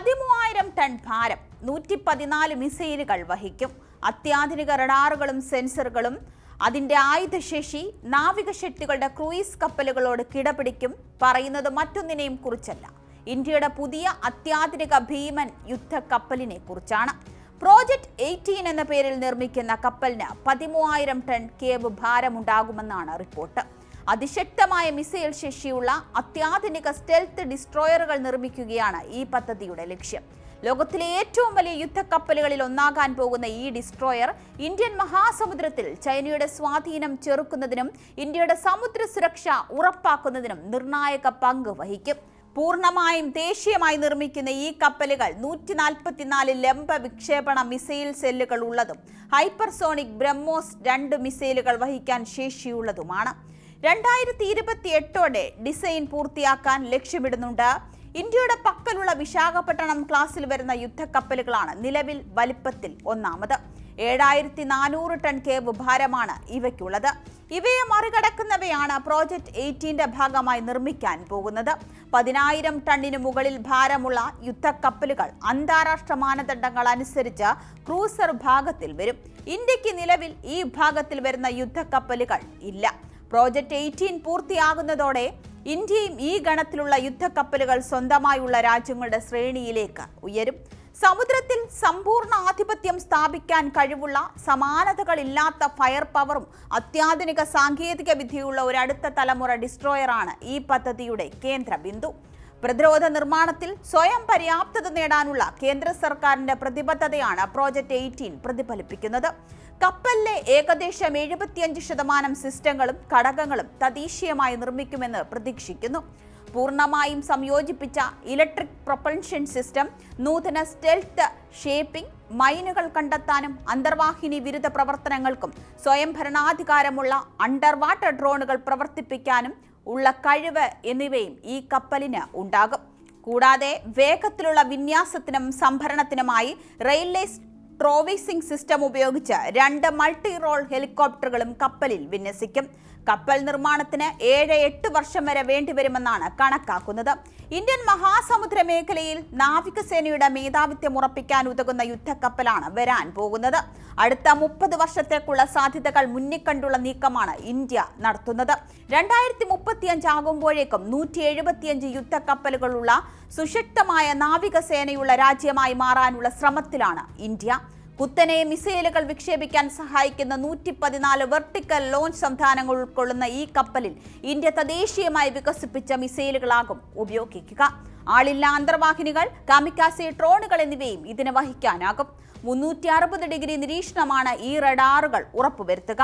പതിമൂവായിരം ടൺ ഭാരം നൂറ്റി പതിനാല് മിസൈലുകൾ വഹിക്കും. അത്യാധുനിക റഡാറുകളും സെൻസറുകളും അതിന്റെ ആയുധശേഷി നാവികശക്തികളുടെ ക്രൂയിസ് കപ്പലുകളോട് കിടപിടിക്കും പറയുന്നത് മറ്റൊന്നിനെയും കുറിച്ചല്ല. ഇന്ത്യയുടെ പുതിയ അത്യാധുനിക ഭീമൻ യുദ്ധ കപ്പലിനെ കുറിച്ചാണ്. പ്രോജക്റ്റ് എയ്റ്റീൻ എന്ന പേരിൽ നിർമ്മിക്കുന്ന കപ്പലിന് പതിമൂവായിരം ടൺ കേവ് ഭാരമുണ്ടാകുമെന്നാണ് റിപ്പോർട്ട്. അതിശക്തമായ മിസൈൽ ശേഷിയുള്ള അത്യാധുനിക സ്റ്റെൽത്ത് ഡിസ്ട്രോയറുകൾ നിർമ്മിക്കുകയാണ് ഈ പദ്ധതിയുടെ ലക്ഷ്യം. ലോകത്തിലെ ഏറ്റവും വലിയ യുദ്ധക്കപ്പലുകളിൽ ഒന്നാകാൻ പോകുന്ന ഈ ഡിസ്ട്രോയർ ഇന്ത്യൻ മഹാസമുദ്രത്തിൽ ചൈനയുടെ സ്വാധീനം ചെറുക്കുന്നതിനും ഇന്ത്യയുടെ സമുദ്ര സുരക്ഷ ഉറപ്പാക്കുന്നതിനും നിർണായക പങ്ക് വഹിക്കും. പൂർണമായും ദേശീയമായി നിർമ്മിക്കുന്ന ഈ കപ്പലുകൾ നൂറ്റി നാൽപ്പത്തിനാല് ലംബ വിക്ഷേപണ മിസൈൽ സെല്ലുകൾ ഉള്ളതും ഹൈപ്പർസോണിക് ബ്രഹ്മോസ് രണ്ട് മിസൈലുകൾ വഹിക്കാൻ ശേഷിയുള്ളതുമാണ്. രണ്ടായിരത്തി ഇരുപത്തി എട്ടോടെ ഡിസൈൻ പൂർത്തിയാക്കാൻ ലക്ഷ്യമിടുന്നുണ്ട്. ഇന്ത്യയുടെ പക്കലുള്ള വിശാഖപട്ടണം ക്ലാസ്സിൽ വരുന്ന യുദ്ധക്കപ്പലുകളാണ് നിലവിൽ വലിപ്പത്തിൽ ഒന്നാമത്. ഏഴായിരത്തി നാനൂറ് ടൺ കേവ് ഭാരമാണ് ഇവയ്ക്കുള്ളത്. ഇവയെ മറികടക്കുന്നവയാണ് പ്രോജക്ട് എയ്റ്റീന്റെ ഭാഗമായി നിർമ്മിക്കാൻ പോകുന്നത്. പതിനായിരം ടണ്ണിന് മുകളിൽ ഭാരമുള്ള യുദ്ധക്കപ്പലുകൾ അന്താരാഷ്ട്ര മാനദണ്ഡങ്ങൾ അനുസരിച്ച് ക്രൂസർ ഭാഗത്തിൽ വരും. ഇന്ത്യയ്ക്ക് നിലവിൽ ഈ ഭാഗത്തിൽ വരുന്ന യുദ്ധക്കപ്പലുകൾ ഇല്ല. പ്രോജക്ട് എയ്റ്റീൻ പൂർത്തിയാകുന്നതോടെ ഇന്ത്യയും ഈ ഗണത്തിലുള്ള യുദ്ധക്കപ്പലുകൾ സ്വന്തമായുള്ള രാജ്യങ്ങളുടെ ശ്രേണിയിലേക്ക് ഉയരും. സമുദ്രത്തിൽ സമ്പൂർണ ആധിപത്യം സ്ഥാപിക്കാൻ കഴിവുള്ള സമാനതകളില്ലാത്ത ഫയർ പവറും അത്യാധുനിക സാങ്കേതിക വിദ്യയുള്ള ഒരു അടുത്ത തലമുറ ഡിസ്ട്രോയറാണ് ഈ പദ്ധതിയുടെ കേന്ദ്ര ബിന്ദു. പ്രതിരോധ നിർമ്മാണത്തിൽ സ്വയം പര്യാപ്തത നേടാനുള്ള കേന്ദ്ര സർക്കാരിന്റെ പ്രതിബദ്ധതയാണ് പ്രോജക്റ്റ് എയ്റ്റീൻ പ്രതിഫലിപ്പിക്കുന്നത്. കപ്പലിലെ ഏകദേശം എഴുപത്തിയഞ്ച് ശതമാനം സിസ്റ്റങ്ങളും ഘടകങ്ങളും തദ്ദേശീയമായി നിർമ്മിക്കുമെന്ന് പ്രതീക്ഷിക്കുന്നു. പൂർണമായും സംയോജിപ്പിച്ച ഇലക്ട്രിക് പ്രൊപ്പൽഷൻ സിസ്റ്റം നൂതന സ്റ്റെൽത്ത് ഷേപ്പിംഗ് മൈനുകൾ കണ്ടെത്താനും അന്തർവാഹിനി വിരുദ്ധ പ്രവർത്തനങ്ങൾക്കും സ്വയം ഭരണാധികാരമുള്ള അണ്ടർ വാട്ടർ ഡ്രോണുകൾ പ്രവർത്തിപ്പിക്കാനും ഉള്ള കഴിവ് എന്നിവയും ഈ കപ്പലിന് ഉണ്ടാകും. കൂടാതെ വേഗത്തിലുള്ള വിന്യാസത്തിനും സംഭരണത്തിനുമായി റെയിൽവേ ട്രോവിസിംഗ് സിസ്റ്റം ഉപയോഗിച്ച് രണ്ട് മൾട്ടി റോൾ ഹെലികോപ്റ്ററുകളും കപ്പലിൽ വിന്യസിക്കും. കപ്പൽ നിർമ്മാണത്തിന് ഏഴ് എട്ട് വർഷം വരെ വേണ്ടിവരുമെന്നാണ് കണക്കാക്കുന്നത്. ഇന്ത്യൻ മഹാസമുദ്ര മേഖലയിൽ നാവികസേനയുടെ മേധാവിത്വം ഉറപ്പിക്കാൻ ഉതകുന്ന യുദ്ധക്കപ്പലാണ് വരാൻ പോകുന്നത്. അടുത്ത മുപ്പത് വർഷത്തേക്കുള്ള സാധ്യതകൾ മുന്നിക്കണ്ടുള്ള നീക്കമാണ് ഇന്ത്യ നടത്തുന്നത്. രണ്ടായിരത്തി മുപ്പത്തിയഞ്ച് ആകുമ്പോഴേക്കും നൂറ്റി എഴുപത്തിയഞ്ച് യുദ്ധക്കപ്പലുകളുള്ള സുശക്തമായ നാവികസേനയുള്ള രാജ്യമായി മാറാനുള്ള ശ്രമത്തിലാണ് ഇന്ത്യ. കുത്തനെ മിസൈലുകൾ വിക്ഷേപിക്കാൻ സഹായിക്കുന്ന നൂറ്റി പതിനാല് വെർട്ടിക്കൽ ലോഞ്ച് സംവിധാനങ്ങൾ ഉൾക്കൊള്ളുന്ന ഈ കപ്പലിൽ ഇന്ത്യ തദ്ദേശീയമായി വികസിപ്പിച്ച മിസൈലുകളാകും ഉപയോഗിക്കുക. ആളില്ല അന്തർവാഹിനികൾ കാമിക്കാസി ട്രോണുകൾ എന്നിവയും ഇതിന് വഹിക്കാനാകും. മുന്നൂറ്റി അറുപത് ഡിഗ്രി നിരീക്ഷണമാണ് ഈ റഡാറുകൾ ഉറപ്പുവരുത്തുക.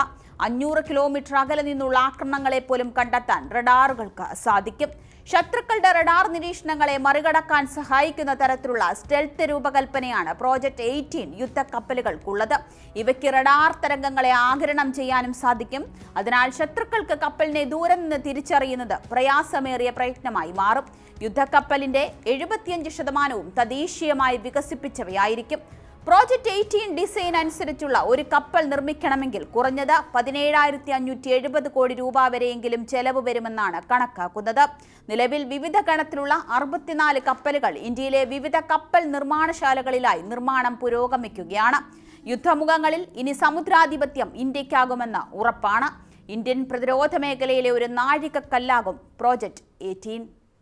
അഞ്ഞൂറ് കിലോമീറ്റർ അകലെ നിന്നുള്ള ആക്രമണങ്ങളെ പോലും കണ്ടെത്താൻ റഡാറുകൾക്ക് സാധിക്കും. ശത്രുക്കളുടെ റഡാർ നിരീക്ഷണങ്ങളെ മറികടക്കാൻ സഹായിക്കുന്ന തരത്തിലുള്ള സ്റ്റെൽത്ത് രൂപകൽപ്പനയാണ് പ്രോജക്ട് എയ്റ്റീൻ യുദ്ധക്കപ്പലുകൾക്കുള്ളത്. ഇവയ്ക്ക് റഡാർ തരംഗങ്ങളെ ആകിരണം ചെയ്യാനും സാധിക്കും. അതിനാൽ ശത്രുക്കൾക്ക് കപ്പലിനെ ദൂരെ നിന്ന് തിരിച്ചറിയുന്നത് പ്രയാസമേറിയ പ്രയത്നമായി മാറും. യുദ്ധക്കപ്പലിന്റെ എഴുപത്തിയഞ്ച് ശതമാനവും തദ്ദേശീയമായി വികസിപ്പിച്ചവയായിരിക്കും. പ്രോജക്റ്റ് എയ്റ്റീൻ ഡിസൈൻ അനുസരിച്ചുള്ള ഒരു കപ്പൽ നിർമ്മിക്കണമെങ്കിൽ കുറഞ്ഞത് പതിനേഴായിരത്തി അഞ്ഞൂറ്റി എഴുപത് കോടി രൂപ വരെയെങ്കിലും ചെലവ് വരുമെന്നാണ് കണക്കാക്കുന്നത്. നിലവിൽ വിവിധ ഗണത്തിലുള്ള അറുപത്തിനാല് കപ്പലുകൾ ഇന്ത്യയിലെ വിവിധ കപ്പൽ നിർമ്മാണശാലകളിലായി നിർമ്മാണം പുരോഗമിക്കുകയാണ്. യുദ്ധമുഖങ്ങളിൽ ഇനി സമുദ്രാധിപത്യം ഇന്ത്യക്കാകുമെന്ന് ഉറപ്പാണ്. ഇന്ത്യൻ പ്രതിരോധ മേഖലയിലെ ഒരു നാഴികക്കല്ലാകും പ്രോജക്റ്റ് എയ്റ്റീൻ.